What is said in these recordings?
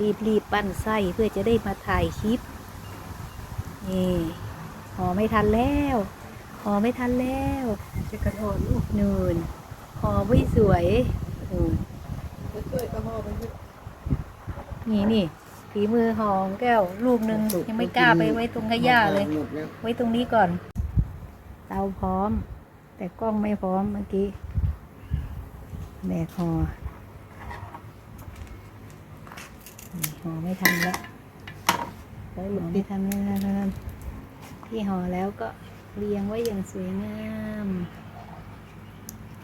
รีบรีบปั้นไส้เพื่อจะได้มาถ่ายคลิป นี่ห่อไม่ทันแล้วห่อไม่ทันแล้วจะกระโดดลูกนูนห่อไม่สวยนูนช่วยกระห่อไปนี่นี่ฝีมือห่อของแก้วลูกหนึ่งยังไม่กล้าไปไว้ตรงขยะเลย ไว้ตรงนี้ก่อน เตาพร้อม แต่กล้องไม่พร้อมเมื่อกี้แบกห่อนี่ ห่อไม่ทันแล้วใช้หห่มอดไม่ทันไม่ทันไม่ทันที่ห่อแล้วก็เรียงไว้อย่างสวยงาม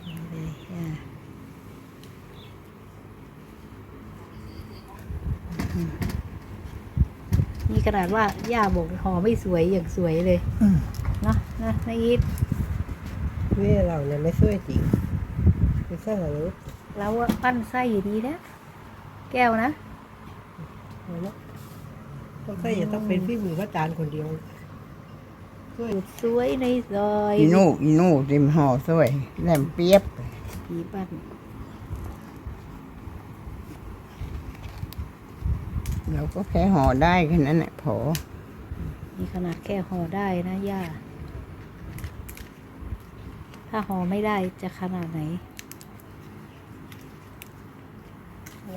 นี่เลยอะอืมนี่ขนาดว่าย่าบอกห่อไม่สวยอย่างสวยเลยเนาะนะนายอีทนี่เราเนี่ยไม่ช่วยจริงไม่ใช่เหรอลูกเราอะปั้นไส้อยู่ดีนะ แก้วนะ เอาละต้องใช่จะต้องเป็นพี่มือพระจานคนเดียวช่วยสุดสวยในซอยอีนู่อีนู่ริมห่อสวยแหลมเปียบผีปั้นเราก็แค่ห่อได้แค่นั้นแหละพอนี่ขนาดแค่ห่อได้นะย่า ถ้าห่อไม่ได้จะขนาดไหน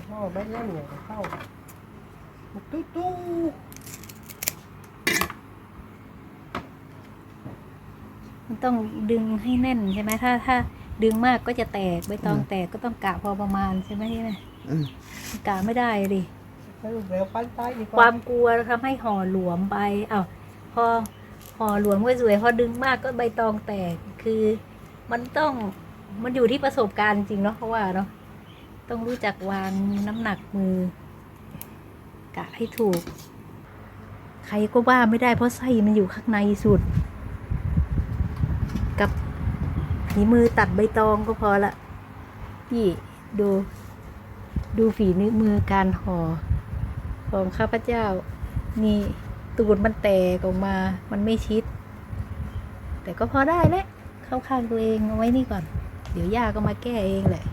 ห่อไม่เล่นเนี่ยเข้า ตู้ตู้มันต้องดึงให้แน่นใช่ไหมถ้าถ้าดึงมากก็จะแตกใบตองแตกก็ต้องกะพอประมาณใช่ไหมนี่นะอืมกะไม่ได้ดิสรุปแล้วปั้นใต้ดีกคว่าวามกลัวทำให้ห่อหลวมไปเอา้าพอห่อหลวมก็สวย พอดึงมากก็ใบตองแตกคือมันต้องมันอยู่ที่ประสบการณ์จริงเนาะเพราะว่าเนาะต้องรู้จักวางน้ำหนักมือ กะให้ถูก ใครก็ว่าไม่ได้เพราะไส้มันอยู่ข้างในสุด กับฝีมือตัดใบตองก็พอละพี่ดูดูฝีนิ้วมือการห่อของข้าพเจ้า นี่ตูดมันแตกออกมามันไม่ชิด แต่ก็พอได้แหละเข้าข้างตัวเองเอาไว้นี่ก่อน เดี๋ยวย่าก็มาแก้เองแหละ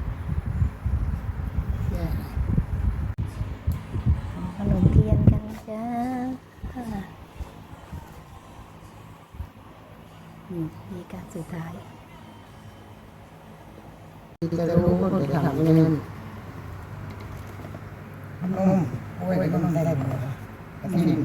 ทำขนมเทียนกันจ้า อืมมีการสุดท้าย จะรู้คนจะทำเงินนมโอ้ยก็ต้องได้หมดกระถิ่น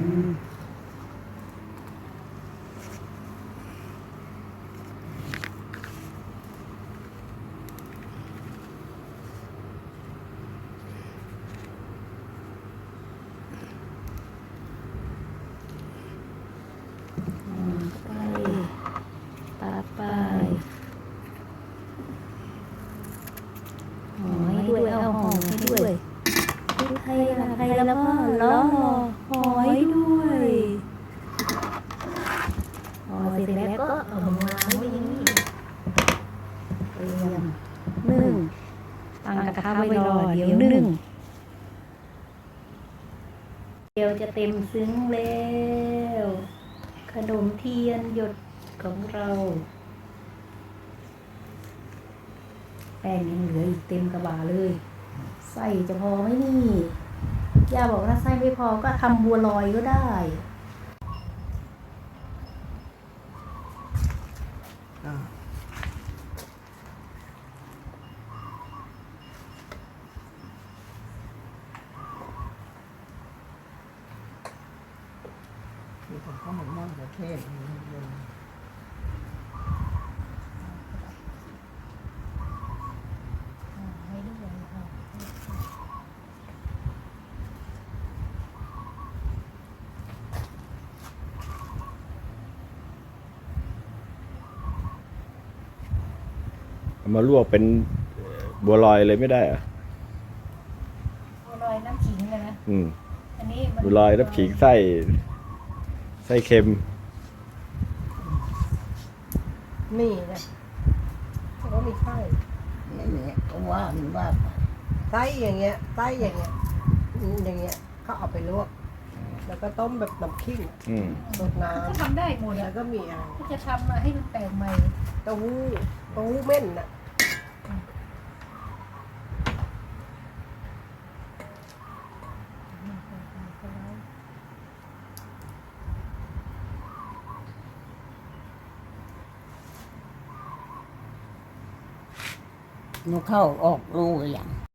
อืมไปตาไปหอให้ด้วยเอาหอให้ด้วย ใครละใครละพ่อล้อหอให้ด้วยหอเสร็จแล้วก็เอามาวางไว้อย่างนี้เตรียมนึ่งตั้งกระทะไว้รอเดี๋ยวนึ่งเดี๋ยวจะเต็มซึ้งแล้วขนมเทียนหยดของเราแป้งยังเหลืออีกเต็มกระบะเลยไส้จะพอไหมนี่ ย่าบอกถ้าไส้ไม่พอก็ทำบัวลอยก็ได้มีคนเข้ามามั่งประเทศ ให้ด้วยค่ะ เอา มาลวกเป็นเอ่อบัวลอยเลยไม่ได้เหรอะบัวลอยน้ำขิงเลยนะอืมอันนี้มันบัวลอยน้ำขิงไส้ไส้เค็มนี่นะก็ไม่ใช่นี่เนี่ยก็ว่ามันว่าไปไส้อย่างเงี้ยไส้อย่างเงี้ยอืมอย่างเงี้ยเขาเอาไปลวก แล้วก็ต้มแบบน้ำขิงอืสดน้ำก็ทำได้หมดแล้วก็มีอะก็จะทำมาให้มันแปลกใหม่เต้าหู้เต้าหู้เม่นอะหนูเข้าออกรู้หรอย่าง